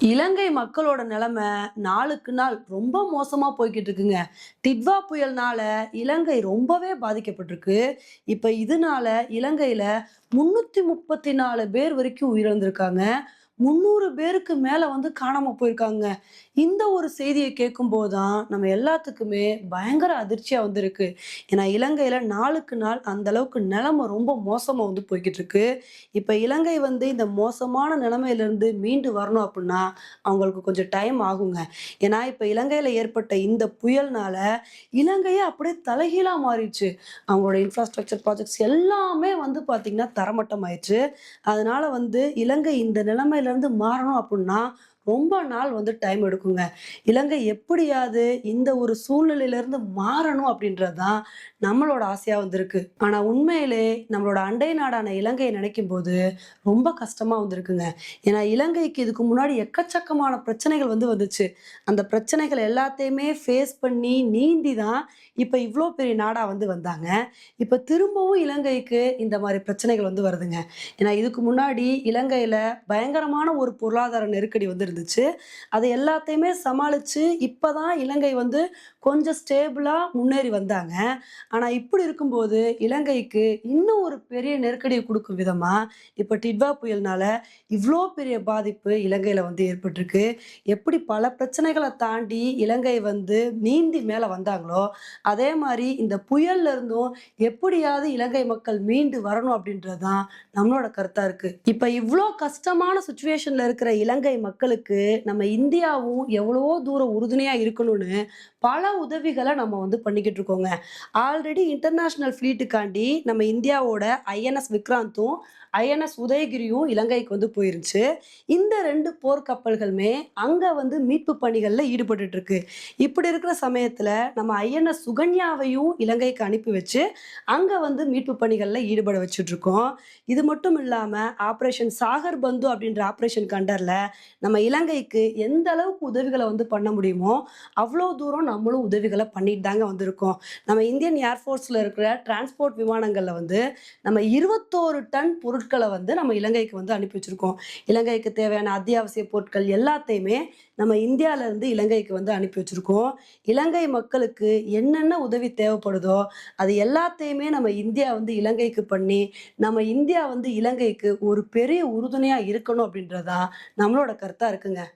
இலங்கை மக்களோட நிலைமை நாளுக்கு நாள் ரொம்ப மோசமா போய்கிட்டு இருக்குங்க டிட்வா புயல்னால இலங்கை ரொம்பவே பாதிக்கப்பட்டிருக்கு. இப்ப இதனால இலங்கையில முன்னூத்தி முப்பத்தி நாலு பேர் வரைக்கும் உயிரிழந்திருக்காங்க. முந்நூறு பேருக்கு மேலே வந்து காணாமல் போயிருக்காங்க. இந்த ஒரு செய்தியை கேட்கும் போதுதான் நம்ம எல்லாத்துக்குமே பயங்கர அதிர்ச்சியாக வந்திருக்கு. ஏன்னா இலங்கையில் நாளுக்கு நாள் அந்த அளவுக்கு நிலைமை ரொம்ப மோசமாக வந்து போய்கிட்டு இருக்கு இப்போ இலங்கை வந்து இந்த மோசமான நிலமையிலேருந்து மீண்டு வரணும் அப்படின்னா அவங்களுக்கு கொஞ்சம் டைம் ஆகுங்க. ஏன்னா இப்போ இலங்கையில் ஏற்பட்ட இந்த புயல்னால இலங்கையே அப்படியே தலைகீழாக மாறிடுச்சு. அவங்களோட இன்ஃப்ராஸ்ட்ரக்சர் ப்ராஜெக்ட்ஸ் எல்லாமே வந்து பார்த்திங்கன்னா தரமட்டம் ஆயிடுச்சு அதனால வந்து இலங்கை இந்த நிலைமையில இருந்து மாறணும் அப்படின்னா ரொம்ப நாள் வந்து டைம் எடுக்குங்க. இலங்கை எப்படியாவது இந்த ஒரு சூழ்நிலையிலேருந்து மாறணும் அப்படின்றது தான் நம்மளோட ஆசையாக வந்திருக்கு. ஆனால் உண்மையிலே நம்மளோட அண்டை நாடான இலங்கையை நினைக்கும் போது ரொம்ப கஷ்டமாக வந்திருக்குங்க. ஏன்னா இலங்கைக்கு இதுக்கு முன்னாடி எக்கச்சக்கமான பிரச்சனைகள் வந்து வந்துச்சு. அந்த பிரச்சனைகள் எல்லாத்தையுமே ஃபேஸ் பண்ணி நீந்தி தான் இப்போ இவ்வளோ பெரிய நாடாக வந்து வந்தாங்க. இப்போ திரும்பவும் இலங்கைக்கு இந்த மாதிரி பிரச்சனைகள் வந்து வருதுங்க. ஏன்னா இதுக்கு முன்னாடி இலங்கையில் பயங்கரமான ஒரு பொருளாதார நெருக்கடி வந்து இருந்துச்சு. அது எல்லாத்தையுமே சமாளித்து இப்போ தான் இலங்கை வந்து கொஞ்சம் ஸ்டேபிளாக முன்னேறி வந்தாங்க. ஆனால் இப்படி இருக்கும்போது இலங்கைக்கு இன்னும் ஒரு பெரிய நெருக்கடியை கொடுக்கும் விதமாக இப்போ டிட்வா புயல்னால இவ்வளோ பெரிய பாதிப்பு இலங்கையில் வந்து ஏற்பட்டிருக்கு. எப்படி பல பிரச்சனைகளை தாண்டி இலங்கை வந்து நீந்தி மேலே வந்தாங்களோ அதே மாதிரி இந்த புயல்ல இருந்தும் எப்படியாவது இலங்கை மக்கள் மீண்டு வரணும் அப்படின்றது தான் நம்மளோட கருத்தாக இருக்குது இப்போ இவ்வளோ கஷ்டமான சுச்சுவேஷனில் இருக்கிற இலங்கை மக்களுக்கு நம்ம இந்தியாவும் எவ்வளவோ தூரம் உறுதுணையாக இருக்கணும்னு பல உதவிகளை நம்ம வந்து பண்ணிக்கிட்டு இருக்கோங்க. ஆல்ரெடி இன்டர்நேஷ்னல் ஃப்ளீட்டுக்காண்டி நம்ம இந்தியாவோட ஐஎன்எஸ் விக்ராந்தும் ஐஎன்எஸ் உதயகிரியும் இலங்கைக்கு வந்து போயிருந்துச்சு. இந்த ரெண்டு போர்க்கப்பல்களுமே அங்கே வந்து மீட்பு பணிகளில் ஈடுபட்டுட்டு இருக்கு. இப்படி இருக்கிற சமயத்தில் நம்ம ஐஎன்எஸ் சுகன்யாவையும் இலங்கைக்கு அனுப்பி வச்சு அங்கே வந்து மீட்பு பணிகளில் ஈடுபட வச்சுட்டு இருக்கோம். இது மட்டும் இல்லாமல் ஆப்ரேஷன் சாகர் பந்து அப்படின்ற ஆப்ரேஷன் கண்டரில் நம்ம இலங்கைக்கு எந்த அளவுக்கு உதவிகளை வந்து பண்ண முடியுமோ அவ்வளோ தூரம் நம்மளும் உதவிகளை பண்ணிட்டு தாங்க வந்திருக்கோம். நம்ம இந்தியன் ஏர்ஃபோர்ஸில் இருக்கிற டிரான்ஸ்போர்ட் விமானங்களில் வந்து நம்ம இருபத்தோரு டன் பொருட்களை வந்து நம்ம இலங்கைக்கு வந்து அனுப்பி வச்சுருக்கோம். இலங்கைக்கு தேவையான அத்தியாவசிய பொருட்கள் எல்லாத்தையுமே நம்ம இந்தியாவிலேருந்து இலங்கைக்கு வந்து அனுப்பி வச்சுருக்கோம். இலங்கை மக்களுக்கு என்னென்ன உதவி தேவைப்படுதோ அது எல்லாத்தையுமே நம்ம இந்தியா வந்து இலங்கைக்கு பண்ணி நம்ம இந்தியா வந்து இலங்கைக்கு ஒரு பெரிய உறுதுணையாக இருக்கணும் அப்படின்றதா நம்மளோட கருத்தாக இருக்குது இருக்குங்க